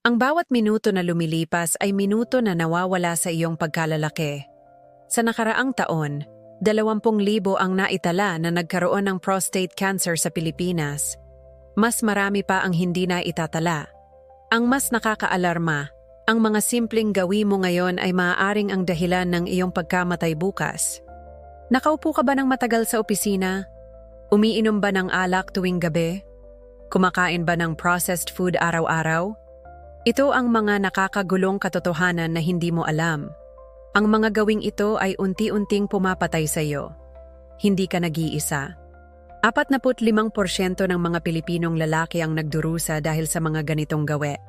Ang bawat minuto na lumilipas ay minuto na nawawala sa iyong pagkalalaki. Sa nakaraang taon, 20,000 ang naitala na nagkaroon ng prostate cancer sa Pilipinas. Mas marami pa ang hindi na itatala. Ang mas nakakaalarma, ang mga simpleng gawi mo ngayon ay maaaring ang dahilan ng iyong pagkamatay bukas. Nakaupo ka ba ng matagal sa opisina? Umiinom ba ng alak tuwing gabi? Kumakain ba ng processed food araw-araw? Ito ang mga nakakagulong katotohanan na hindi mo alam. Ang mga gawing ito ay unti-unting pumapatay sa iyo. Hindi ka nag-iisa. 45% ng mga Pilipinong lalaki ang nagdurusa dahil sa mga ganitong gawe.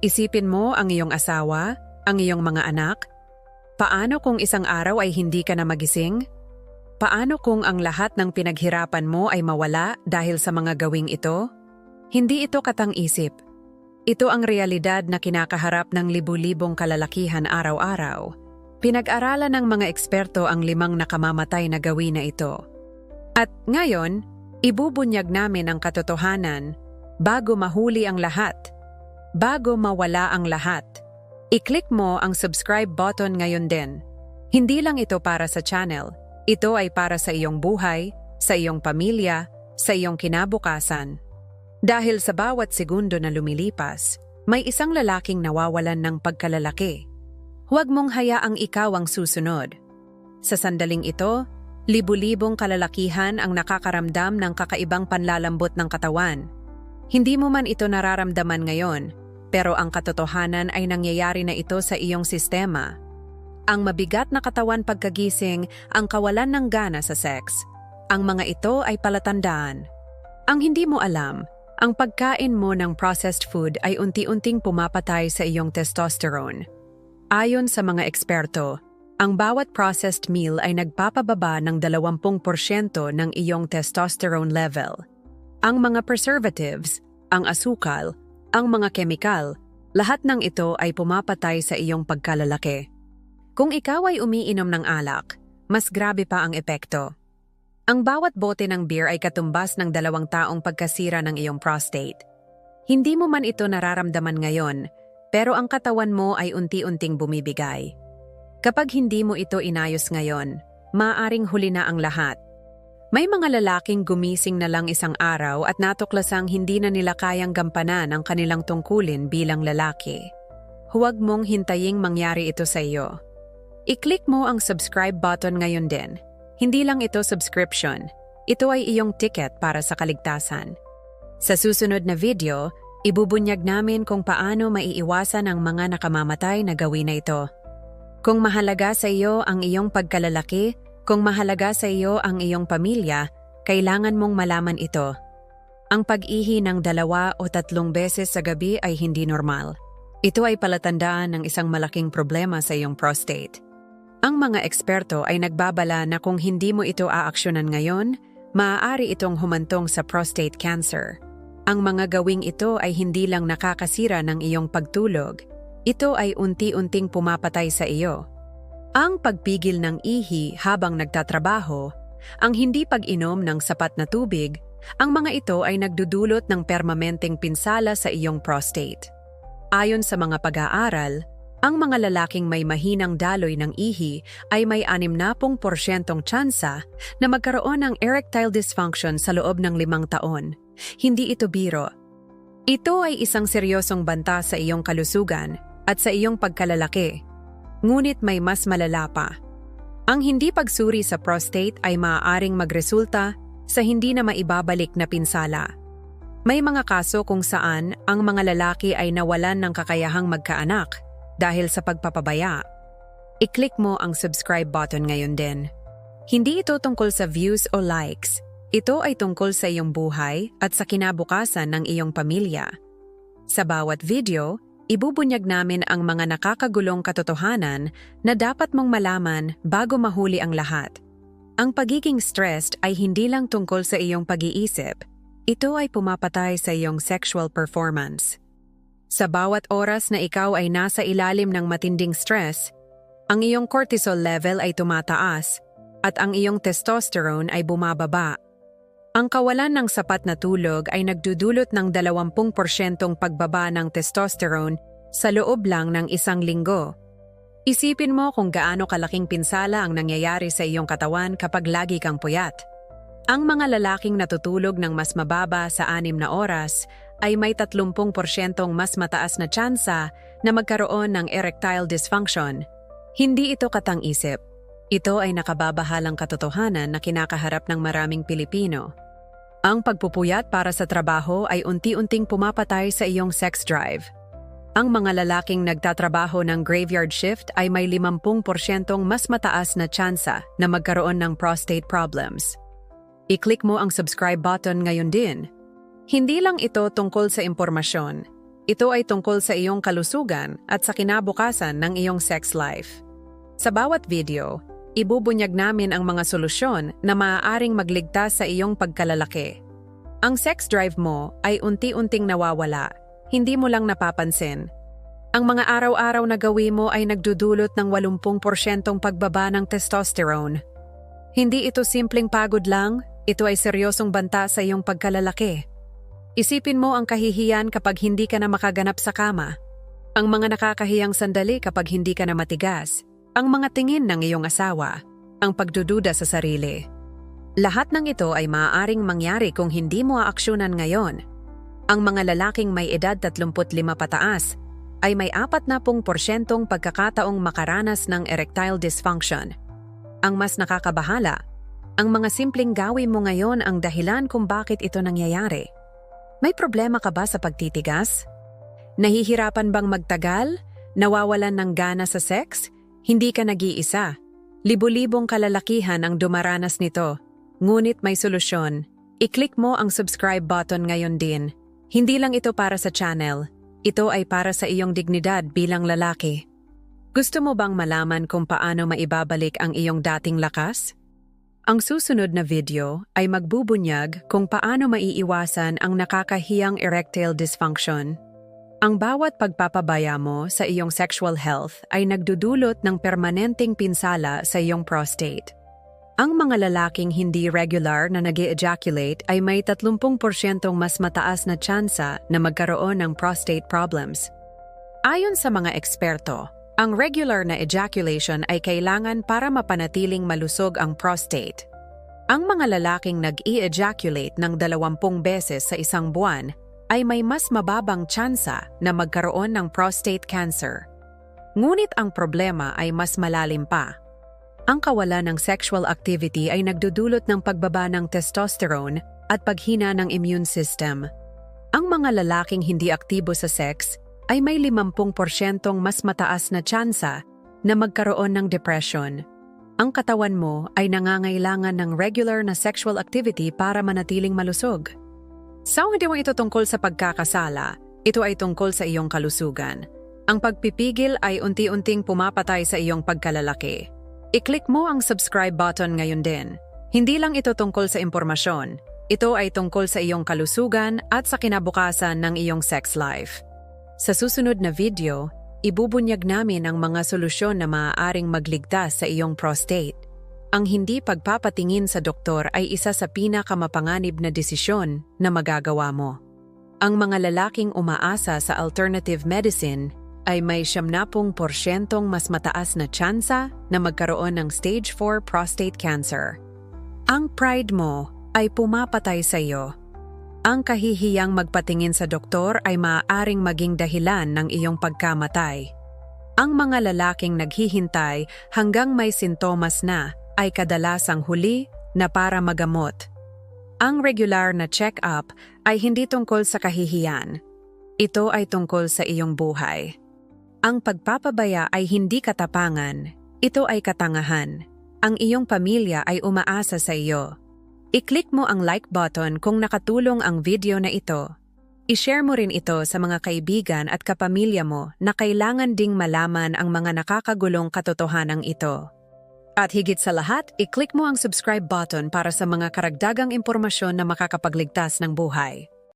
Isipin mo ang iyong asawa, ang iyong mga anak. Paano kung isang araw ay hindi ka na magising? Paano kung ang lahat ng pinaghirapan mo ay mawala dahil sa mga gawing ito? Hindi ito katang-isip. Ito ang realidad na kinakaharap ng libu-libong kalalakihan araw-araw. Pinag-aralan ng mga eksperto ang limang nakamamatay na gawin na ito. At ngayon, ibubunyag namin ang katotohanan bago mahuli ang lahat. Bago mawala ang lahat. I-click mo ang subscribe button ngayon din. Hindi lang ito para sa channel. Ito ay para sa iyong buhay, sa iyong pamilya, sa iyong kinabukasan. Dahil sa bawat segundo na lumilipas, may isang lalaking nawawalan ng pagkalalaki. Huwag mong hayaang ikaw ang susunod. Sa sandaling ito, libu-libong kalalakihan ang nakakaramdam ng kakaibang panlalambot ng katawan. Hindi mo man ito nararamdaman ngayon, pero ang katotohanan ay nangyayari na ito sa iyong sistema. Ang mabigat na katawan pagkagising, ang kawalan ng gana sa sex. Ang mga ito ay palatandaan. Ang hindi mo alam, ang pagkain mo ng processed food ay unti-unting pumapatay sa iyong testosterone. Ayon sa mga eksperto, ang bawat processed meal ay nagpapababa ng 20% ng iyong testosterone level. Ang mga preservatives, ang asukal, ang mga kemikal, lahat ng ito ay pumapatay sa iyong pagkalalaki. Kung ikaw ay umiinom ng alak, mas grabe pa ang epekto. Ang bawat bote ng beer ay katumbas ng dalawang taong pagkasira ng iyong prostate. Hindi mo man ito nararamdaman ngayon, pero ang katawan mo ay unti-unting bumibigay. Kapag hindi mo ito inayos ngayon, maaring huli na ang lahat. May mga lalaking gumising na lang isang araw at natuklasang hindi na nila kayang gampanan ang kanilang tungkulin bilang lalaki. Huwag mong hintaying mangyari ito sa iyo. I-click mo ang subscribe button ngayon din hindi lang ito subscription, ito ay iyong ticket para sa kaligtasan. Sa susunod na video, ibubunyag namin kung paano maiiwasan ang mga nakamamatay na gawin na ito. Kung mahalaga sa iyo ang iyong pagkalalaki, kung mahalaga sa iyo ang iyong pamilya, kailangan mong malaman ito. Ang pag-ihi ng dalawa o tatlong beses sa gabi ay hindi normal. Ito ay palatandaan ng isang malaking problema sa iyong prostate. Ang mga eksperto ay nagbabala na kung hindi mo ito aaksyonan ngayon, maaari itong humantong sa prostate cancer. Ang mga gawing ito ay hindi lang nakakasira ng iyong pagtulog, ito ay unti-unting pumapatay sa iyo. Ang pagpigil ng ihi habang nagtatrabaho, ang hindi pag-inom ng sapat na tubig, ang mga ito ay nagdudulot ng permanenteng pinsala sa iyong prostate. Ayon sa mga pag-aaral, ang mga lalaking may mahinang daloy ng ihi ay may 60% tsansa na magkaroon ng erectile dysfunction sa loob ng limang taon. Hindi ito biro. Ito ay isang seryosong banta sa iyong kalusugan at sa iyong pagkalalaki. Ngunit may mas malala pa. Ang hindi pagsuri sa prostate ay maaaring magresulta sa hindi na maibabalik na pinsala. May mga kaso kung saan ang mga lalaki ay nawalan ng kakayahang magkaanak – dahil sa pagpapabaya. I-click mo ang subscribe button ngayon din. Hindi ito tungkol sa views o likes. Ito ay tungkol sa iyong buhay at sa kinabukasan ng iyong pamilya. Sa bawat video, ibubunyag namin ang mga nakakagulong katotohanan na dapat mong malaman bago mahuli ang lahat. Ang pagiging stressed ay hindi lang tungkol sa iyong pag-iisip. Ito ay pumapatay sa iyong sexual performance. Sa bawat oras na ikaw ay nasa ilalim ng matinding stress, ang iyong cortisol level ay tumataas at ang iyong testosterone ay bumababa. Ang kawalan ng sapat na tulog ay nagdudulot ng 20% pagbaba ng testosterone sa loob lang ng isang linggo. Isipin mo kung gaano kalaking pinsala ang nangyayari sa iyong katawan kapag lagi kang puyat. Ang mga lalaking natutulog ng mas mababa sa anim na oras ay may 30% mas mataas na tsansa na magkaroon ng erectile dysfunction. Hindi ito katang-isip. Ito ay nakababahalang katotohanan na kinakaharap ng maraming Pilipino. Ang pagpupuyat para sa trabaho ay unti-unting pumapatay sa iyong sex drive. Ang mga lalaking nagtatrabaho ng graveyard shift ay may 50% mas mataas na tsansa na magkaroon ng prostate problems. I-click mo ang subscribe button ngayon din. Hindi lang ito tungkol sa impormasyon. Ito ay tungkol sa iyong kalusugan at sa kinabukasan ng iyong sex life. Sa bawat video, ibubunyag namin ang mga solusyon na maaaring magligtas sa iyong pagkalalaki. Ang sex drive mo ay unti-unting nawawala, hindi mo lang napapansin. Ang mga araw-araw na gawi mo ay nagdudulot ng 80% pagbaba ng testosterone. Hindi ito simpleng pagod lang, ito ay seryosong banta sa iyong pagkalalaki. Isipin mo ang kahihiyan kapag hindi ka na makaganap sa kama. Ang mga nakakahiyang sandali kapag hindi ka na matigas. Ang mga tingin ng iyong asawa. Ang pagdududa sa sarili. Lahat ng ito ay maaaring mangyari kung hindi mo aaksyonan ngayon. Ang mga lalaking may edad 35 pataas ay may 40% pagkakataong makaranas ng erectile dysfunction. Ang mas nakakabahala ang mga simpleng gawin mo ngayon ang dahilan kung bakit ito nangyayari. May problema ka ba sa pagtitigas? Nahihirapan bang magtagal? Nawawalan ng gana sa sex? Hindi ka nag-iisa. Libo-libong kalalakihan ang dumaranas nito. Ngunit may solusyon. I-click mo ang subscribe button ngayon din. Hindi lang ito para sa channel. Ito ay para sa iyong dignidad bilang lalaki. Gusto mo bang malaman kung paano maibabalik ang iyong dating lakas? Ang susunod na video ay magbubunyag kung paano maiiwasan ang nakakahiyang erectile dysfunction. Ang bawat pagpapabaya mo sa iyong sexual health ay nagdudulot ng permanenteng pinsala sa iyong prostate. Ang mga lalaking hindi regular na nag ejaculate ay may 30% mas mataas na tsansa na magkaroon ng prostate problems. Ayon sa mga eksperto, ang regular na ejaculation ay kailangan para mapanatiling malusog ang prostate. Ang mga lalaking nag-e-ejaculate ng 20 beses sa isang buwan ay may mas mababang tsansa na magkaroon ng prostate cancer. Ngunit ang problema ay mas malalim pa. Ang kawalan ng sexual activity ay nagdudulot ng pagbaba ng testosterone at paghina ng immune system. Ang mga lalaking hindi aktibo sa sex ay may 50% mas mataas na tsansa na magkaroon ng depression. Ang katawan mo ay nangangailangan ng regular na sexual activity para manatiling malusog. Sa hindi mo ito tungkol sa pagkakasala, ito ay tungkol sa iyong kalusugan. Ang pagpipigil ay unti-unting pumapatay sa iyong pagkalalaki. I-click mo ang subscribe button ngayon din. Hindi lang ito tungkol sa impormasyon. Ito ay tungkol sa iyong kalusugan at sa kinabukasan ng iyong sex life. Sa susunod na video, ibubunyag namin ang mga solusyon na maaaring magligtas sa iyong prostate. Ang hindi pagpapatingin sa doktor ay isa sa pinakamapanganib na desisyon na magagawa mo. Ang mga lalaking umaasa sa alternative medicine ay may 70% mas mataas na tsansa na magkaroon ng stage 4 prostate cancer. Ang pride mo ay pumapatay sa iyo ang kahihiyang magpatingin sa doktor ay maaaring maging dahilan ng iyong pagkamatay. Ang mga lalaking naghihintay hanggang may sintomas na ay kadalasang huli na para magamot. Ang regular na check-up ay hindi tungkol sa kahihiyan. Ito ay tungkol sa iyong buhay. Ang pagpapabaya ay hindi katapangan. Ito ay katangahan. Ang iyong pamilya ay umaasa sa iyo. I-click mo ang like button kung nakatulong ang video na ito. I-share mo rin ito sa mga kaibigan at kapamilya mo na kailangan ding malaman ang mga nakakagulong katotohanan ito. At higit sa lahat, i-click mo ang subscribe button para sa mga karagdagang impormasyon na makakapagligtas ng buhay.